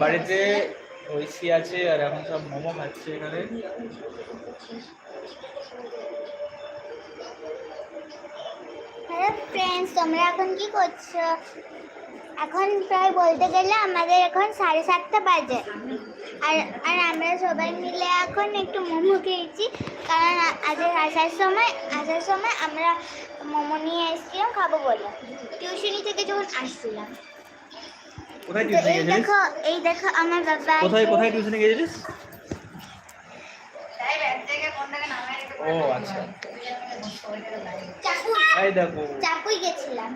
বাড়িতে ঐশী আছে আর এখন সব মোমো খাচ্ছে এখানে। হ্যালো ফ্রেন্ডস তোমরা এখন কি করছ? এখন প্রায় বলতে গেলে আমাদের এখন সাড়ে সাতটা বাজে। আর আর আমরা সবাই মিলে এখন একটু মোমো খেয়েছি। কারণ আজকে আসার সময় আসার সময় আমরা মোমো নিয়ে এসেছিলাম খাব বলে। টিউশনি থেকে যখন আসছিলাম। কোথায় টিউশনে দেখো এই দেখো আমার বাবা কোথায় কোথায় টিউশনে গেছিলিস? ও আচ্ছা। এই দেখো। চাকুই গেছিলাম।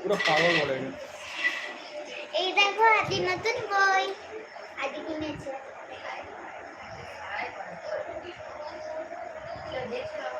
পুরো পাগল বলে। এই দেখো আদি নতুন বই। আদি কিনেছে। আচ্ছা,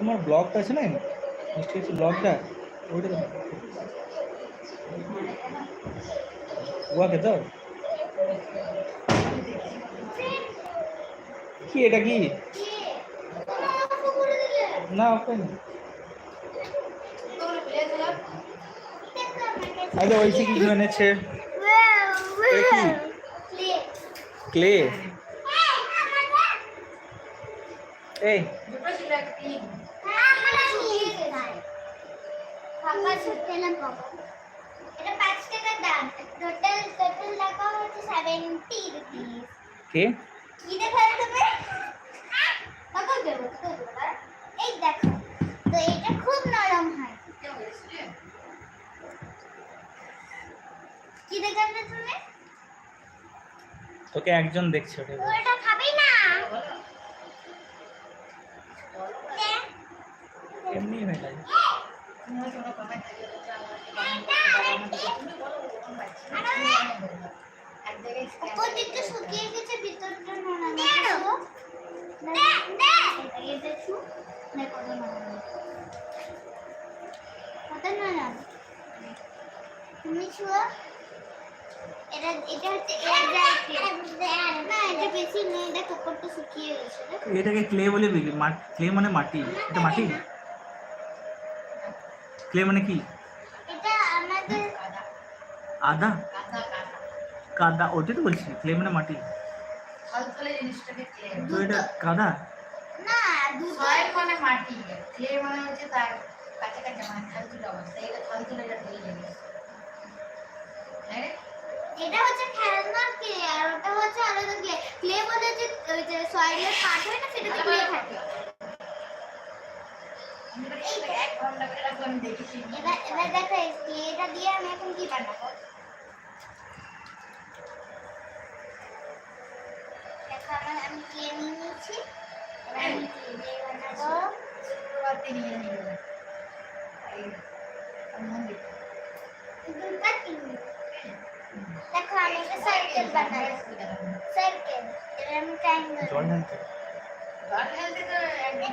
তোমার ব্লগটা আছে না? মিষ্টি ব্লগটা ওইটা উয়াকে দাও কি এটা কি? না, ওকে আরে ওইসে কি এনেছে এটা কি? এটা পাঁচ টাকার দাম টোটাল টোটাল টাকা হচ্ছে সেভেন্টি রুপিস কে কি দেখা তুমি কত দেবো এই দেখো তো এটা খুব নরম হয় কি দেখাবে তুমি তোকে একজন দেখছে ওটা ওটা খাবি না এমনি হয়ে যায় তুমি ছুয়া এটা এটা হচ্ছে না এটা বেশি নেই দেখ উপরটা শুকিয়ে গেছে এটাকে ক্লে বলে ক্লে মানে মাটি। এটা মাটি? ক্লে মানে কি? আদা? কাদা ওটাই তো বলছি ক্লে মানে মাটি। তো এটা কাদা? না মানে মাটি মানে মানে এটা হ্যাঁ? এটা হচ্ছে খেলনার ক্লে আর ওটা হচ্ছে আলাদা ক্লে ক্লে বলে যে সয়েলের পাট হয় না সেটাতে ক্লে থাকে। এক ঘণ্টা করে রাখব আমি দেখেছি এবার এবার দেখো এই ক্লেটা দিয়ে আমি এখন কি বানাবো দেখো আমার আমি ক্লে নিয়ে নিয়েছি এবার আমি ক্লে দিয়ে বানাবো শুক্রবার দিন নিয়ে নিল এই মন্দির দুটা তিন দেখো আমি একটা সার্কেল বানাবো সার্কেল এবার আমি ট্রায়াঙ্গেল জল ঢালতে জল ঢালতে তো একদিন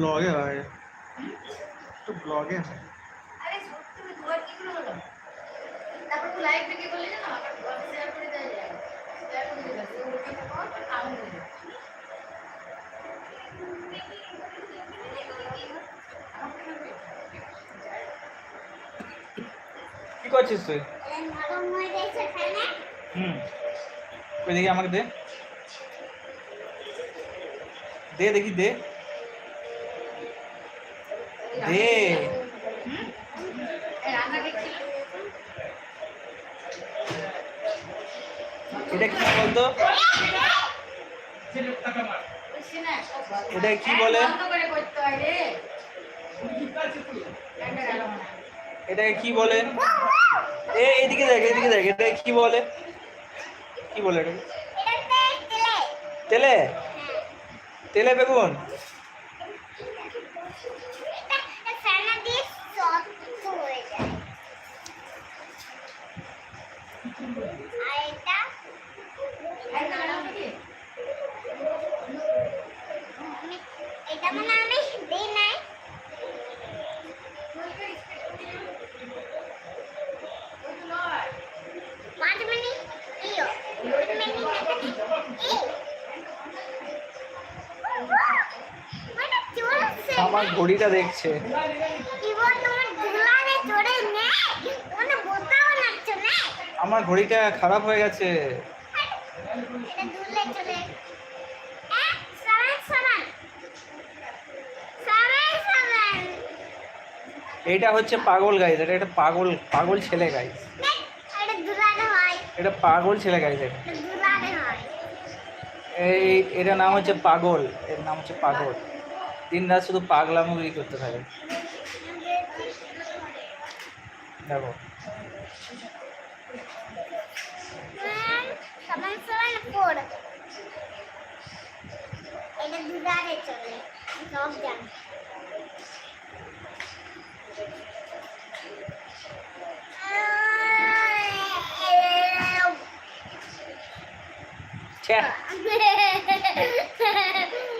ব্লগে হয় তো ব্লগে হয় আরে সত্যি তোমার কি করে হলো তারপর তুই লাইভ থেকে বললি না আমার ঘরে শেয়ার করে দেয় যায় শেয়ার করে দিলে তুই ওকে কর কাউন্ট হয়ে যাবে কি করছিস তুই নরম হয়ে গেছে ফ্যানে হুম ওই দেখি আমাকে দে দে দেখি দে দে। এটা কি বলতো? এটা কি বলে? এটাকে কি বলে? এ এদিকে দেখ এদিকে দেখ এটা কি বলে? কি বলে এটাকে? তেলে। তেলে? তেলে বেগুন এটা ফ্যানে দিয়ে সফট হয়ে যায় আর এটা এই নাড়ানো কি? আমি এটা মানে আমি দিই নাই ওই তো নয়। পাঁচ মিনিট ইয়ো দুই মিনিট এই মানে চলছে আমার ঘড়িটা দেখছে। মানে আমার ঘড়িটা খারাপ হয়ে গেছে। এটা এটা হচ্ছে পাগল গাইজ এটা একটা পাগল পাগল ছেলে গাইজ এটা এটা পাগল ছেলে গাইজ এটা। এটা এই এটার নাম হচ্ছে পাগল এর নাম হচ্ছে পাগল। দিন রাত শুধু পাগলামুগি করতে থাকে। দেখো। সারান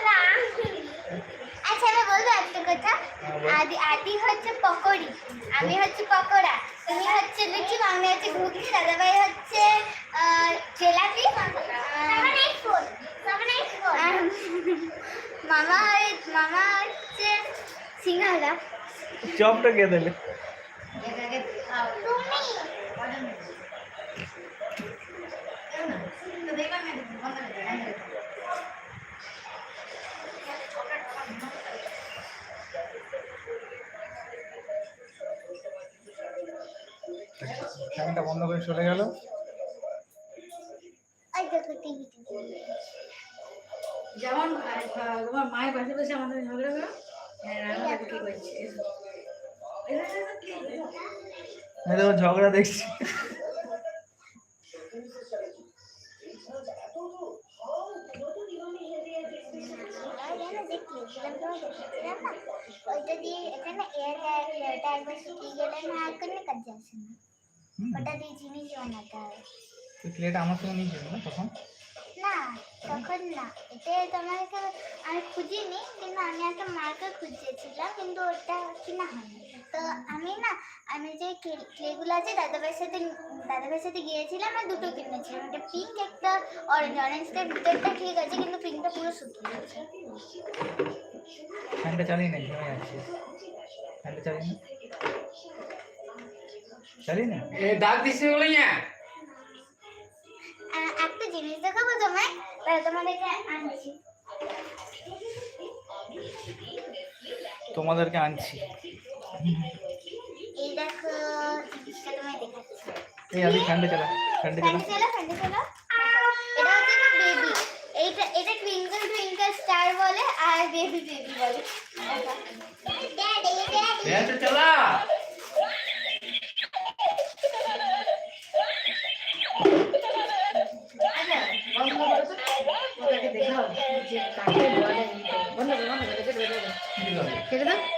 বলব একটা কথা। আদি আদি হচ্ছে পকোড়ি আমি হচ্ছে পকোড়া তুমি হচ্ছে লুচি আমি হচ্ছে ঘুগনি দাদাভাই হচ্ছে জেলাপি মামা মামা হচ্ছে সিঙ্গারা। চপটা কে দিলে একে একে খাও। তুমি কজন নেবে? কেউ না। তো দেখলাম না, বন্ধ করে দে, বন্ধ করে দে। ফ্যানটা বন্ধ করে চলে গেল। ওই দেখো টিভি যেমন আহ, তোমার মায়ের পাশে বসে আমাদের ঝগড়া দেখছি। জিনিস বানাতে তুই প্লেট আমার সঙ্গে নিয়ে না তখন? না তখন না। এটা তোমাকে আমি খুঁজিনি কিন্তু আমি একটা মার্কার খুঁজেছিলাম কিন্তু ওটা কিনা হয়নি। তো আমি না আমি যে ক্লেগুলো আছে দাদাভাইয়ের সাথে দাদাভাইয়ের সাথে গিয়েছিলাম আর দুটো কিনেছিলাম। একটা পিঙ্ক একটা অরেঞ্জ অরেঞ্জটার ভিতরটা ঠিক আছে কিন্তু পিঙ্কটা পুরো শুকিয়ে গেছে। ফ্যানটা চালিয়ে নেই ঘেমে যাচ্ছি ফ্যানটা চালিয়ে নে। চালিয়ে এ দাগ দিছে বলে না একটা জিনিস দেখাবো তোমায়? তাহলে তোমাদেরকে আনছি। তোমাদেরকে আনছি। এই দেখো জিনিসটা তোমায় দেখাচ্ছি। এই আদি ফ্যানটা চালা ফ্যানটা চালা ফ্যান্ডি চালা ফ্যান্ডি চালা। এটা হচ্ছে বেবি এইটা এটা টুইঙ্কল টুইঙ্কল স্টার বলে আর বেবি বেবি বলে। চালা। যে